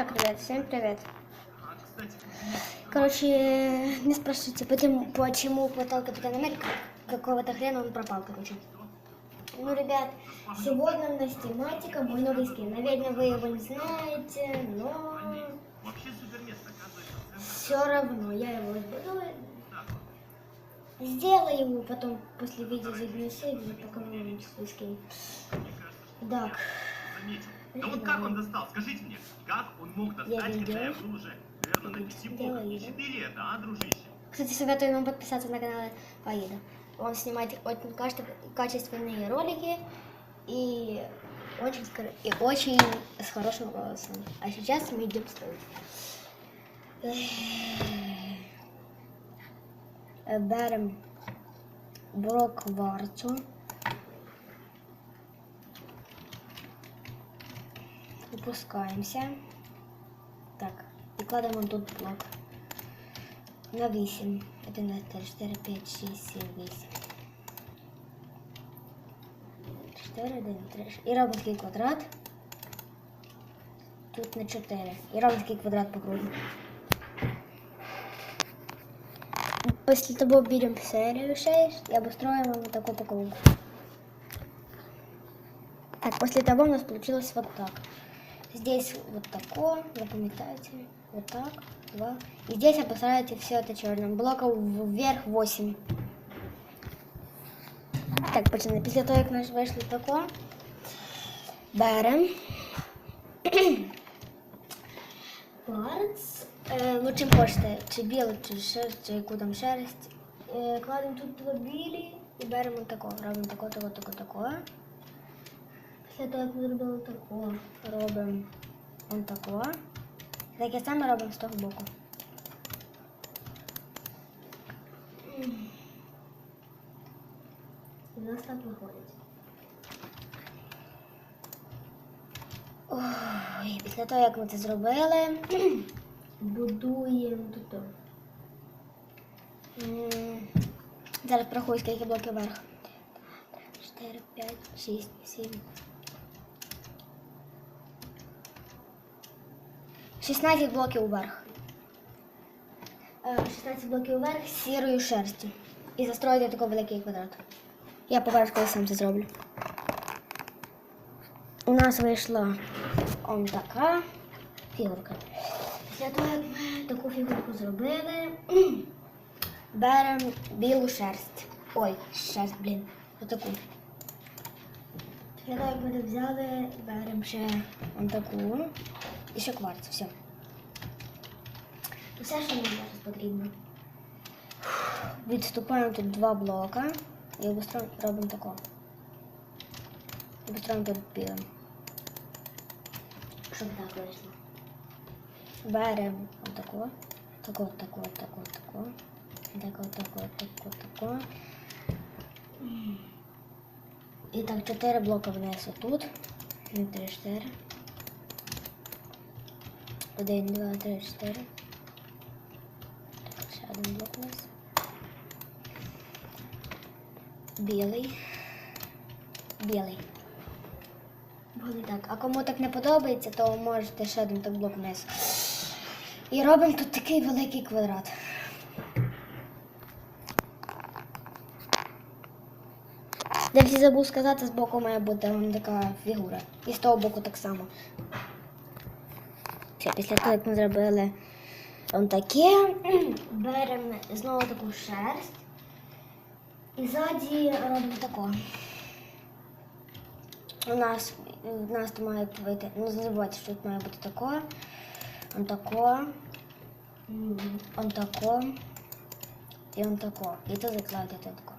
Так, ребят, всем привет. Короче, не спрашивайте, почему, почему потолок Капитана Америка какого-то хрена он пропал, короче. Ну, ребят, сегодня у нас тематика мой новый скин. Наверное, вы его не знаете, но все равно я его. Так, Сделаю его потом после видео загнусь и покажу вам свой скин. Так. Да вот как он достал? Скажите мне, как он мог достать, когда я был уже, наверное, на пяти? Не четыре это, а, дружище? Кстати, советую вам подписаться на канал Фаида. Он снимает очень каче- качественные ролики и очень, и очень с хорошим голосом. А сейчас мы идем строить. Е, Берем блок Опускаємося. Так, і кладемо тут блок. На 8. 1, 2, 3, 4, 5, 6, 7, 8. 4, 1, 3. І робимо такий квадрат. Тут на 4. І робимо такий квадрат по кругу. После того берем серию 6 и обустроим вот такой по кругу. Так, после того у нас получилось вот так. Здесь вот такое, запоминаете, вот так, два. И здесь обустраиваете все это черным блоком вверх 8. Так, пацаны, після того, як наш вийшло тако, берем. Кварц. Е, ну, чим хочете, чи білу, чи шерсть, чи яку там шерсть. Е, кладемо тут два білі і беремо тако, робимо тако, тако, тако, тако. Як ми зробили тако, робимо он тако. Таке саме робимо з того боку. І у нас так виходить. Ой, після того, як ми це зробили, будуємо тут. Зараз порахую, скільки блоків вверх. 4, 5, 6, 7. 16 блоків вверх. Е, 16 блоків вверх з сірою шерстю. І застроїти такий великий квадрат. Я покажу, коли сам це зроблю. У нас вийшла он така фігурка. Після того, як ми таку фігурку зробили, беремо білу шерсть. Ой, шерсть, блін, отаку. Після того, як ми взяли, беремо ще он таку. Еще кварц, все. Все, що нам зараз потрібно. выступаем тут два блока і обустрою робимо тако. Обустроємо тут білим. Щоб так вийшло. вот отако. Тако, тако, тако, тако. Тако, тако, такое такое І так, 4 блока вниз тут. 3, 4. Один, два, три, чотири. Так, ще один блок у нас. Білий. Білий. Буде так. А кому так не подобається, то можете ще один так блок вниз. І робимо тут такий великий квадрат. Де всі забув сказати, з боку має бути така фігура. І з того боку так само. Після того, як ми зробили он таке, беремо знову таку шерсть. І ззаді робимо тако. У нас, у нас тут має вийти, не забувайте, що тут має бути тако, он тако, он тако і он тако. І тут закладете тако.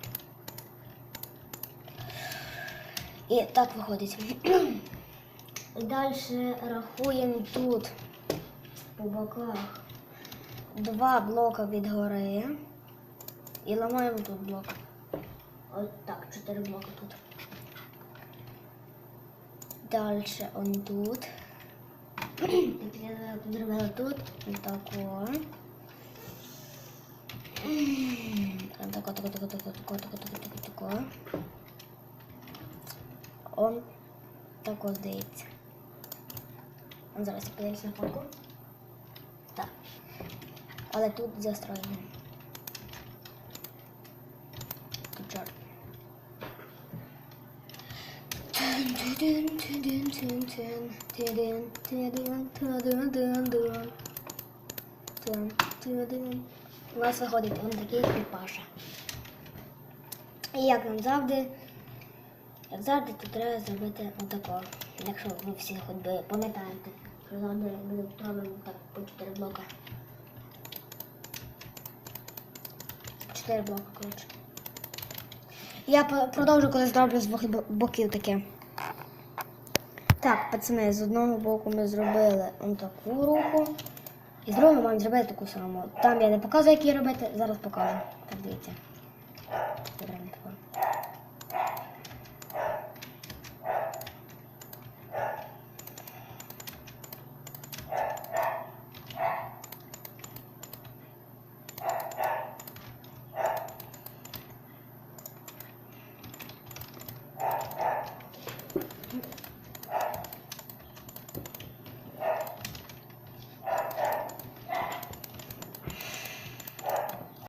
І так виходить. Далі рахуємо тут по боках два блока від гори. І ламаємо тут блок. От так, чотири блока тут. Дальше он тут. Зробила тут. І тако. Тако, тако, тако, тако, тако, тако, тако, тако. Он тако здається. Зараз я подивлюсь на фотку. Так. Але тут застроєно. Тут чорт. У нас виходить он такий кріпаша. І як нам завжди, як завжди, тут треба зробити отако. Якщо ви всі хоч би пам'ятаєте, завжди ми тут робимо так по 4 блока. 4 блока, коротше. Я продовжу, коли зроблю з двох боків таке. Так, пацани, з одного боку ми зробили он таку руку. І з другого маємо зробити таку саму. Там я не показую, як її робити, зараз покажу. Так, дивіться. Добре, не таку.